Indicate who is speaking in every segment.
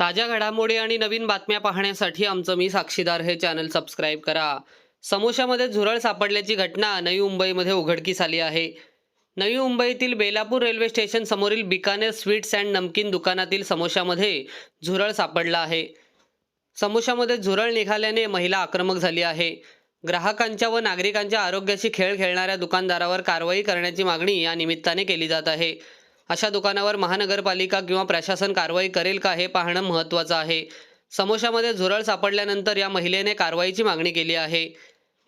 Speaker 1: ताज्या घडामोडी आणि नवीन बातम्या पाहण्यासाठी आमचं मी साक्षीदार हे चॅनल सबस्क्राईब करा. समोशामध्ये झुरळ सापडल्याची घटना नवी मुंबईमध्ये उघडकीस आली आहे. नवी मुंबईतील बेलापूर रेल्वे स्टेशन समोरील बिकानेर स्वीट्स अँड नमकीन दुकानातील समोशामध्ये झुरळ सापडला आहे. समोशामध्ये झुरळ निघाल्याने महिला आक्रमक झाली आहे. ग्राहकांच्या व नागरिकांच्या आरोग्याशी खेळ खेळणाऱ्या दुकानदारावर कारवाई करण्याची मागणी या निमित्ताने केली जात आहे. अशा दुकानावर महानगरपालिका किंवा प्रशासन कारवाई करेल का हे पाहणं महत्त्वाचं आहे. समोशामध्ये झुरळ सापडल्यानंतर या महिलेने कारवाईची मागणी केली आहे.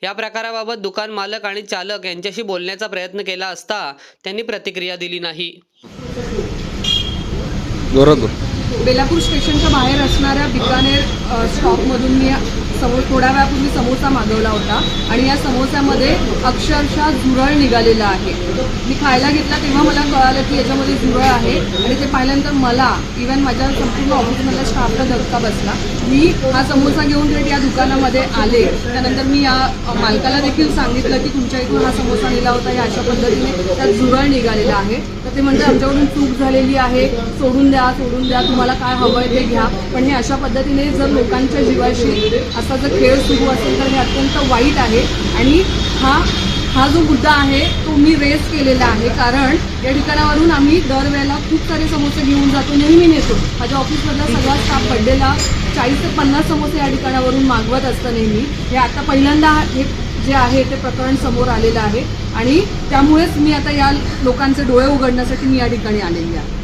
Speaker 1: या प्रकाराबाबत दुकान मालक आणि चालक यांच्याशी बोलण्याचा प्रयत्न केला असता त्यांनी प्रतिक्रिया दिली नाही.
Speaker 2: बेलापूर स्टेशनच्या बाहेर असणाऱ्या बिकानेर स्टॉपमधून मी समो थोड्या वेळापूर्वी समोसा मागवला होता आणि या समोस्यामध्ये अक्षरशः झुरळ निघालेला आहे. मी खायला घेतला तेव्हा मला कळालं की याच्यामध्ये झुरळ आहे आणि ते पाहिल्यानंतर मला इव्हन माझ्या संपूर्ण ऑफिसमधल्या स्टाफला धक्का बसला. मी हा समोसा घेऊन थेट या दुकानामध्ये आले. त्यानंतर मी या मालकाला देखील सांगितलं की तुमच्या इथून हा केला होता या अशा पद्धतीने. त्यात झुरळ निघालेला आहे. तर ते म्हणतात आमच्याकडून चूक झालेली आहे. सोडून द्या सोडून द्या. तुम्हाला काय हवं आहे ते घ्या. पण हे अशा पद्धतीने जर लोकांच्या जीवाशी असा जर खेळ सुरू असेल तर हे अत्यंत वाईट आहे. आणि हा हा जो मुद्दा आहे तो मी रेस केलेला आहे. कारण या ठिकाणावरून आम्ही दरवेळेला खूप सारे समोसे घेऊन जातो नेहमी नेतो. माझ्या ऑफिसमधला सगळा स्टाफ बड्डेला चाळीस ते पन्नास समोसे या ठिकाणावरून मागवत असतं नेहमी. हे आता पहिल्यांदा हे जे आहे ते प्रकरण समोर आलेलं आहे. आणि त्यामुळेच मी आता या लोकांचे डोळे उघडण्यासाठी मी या ठिकाणी आलेली आहे.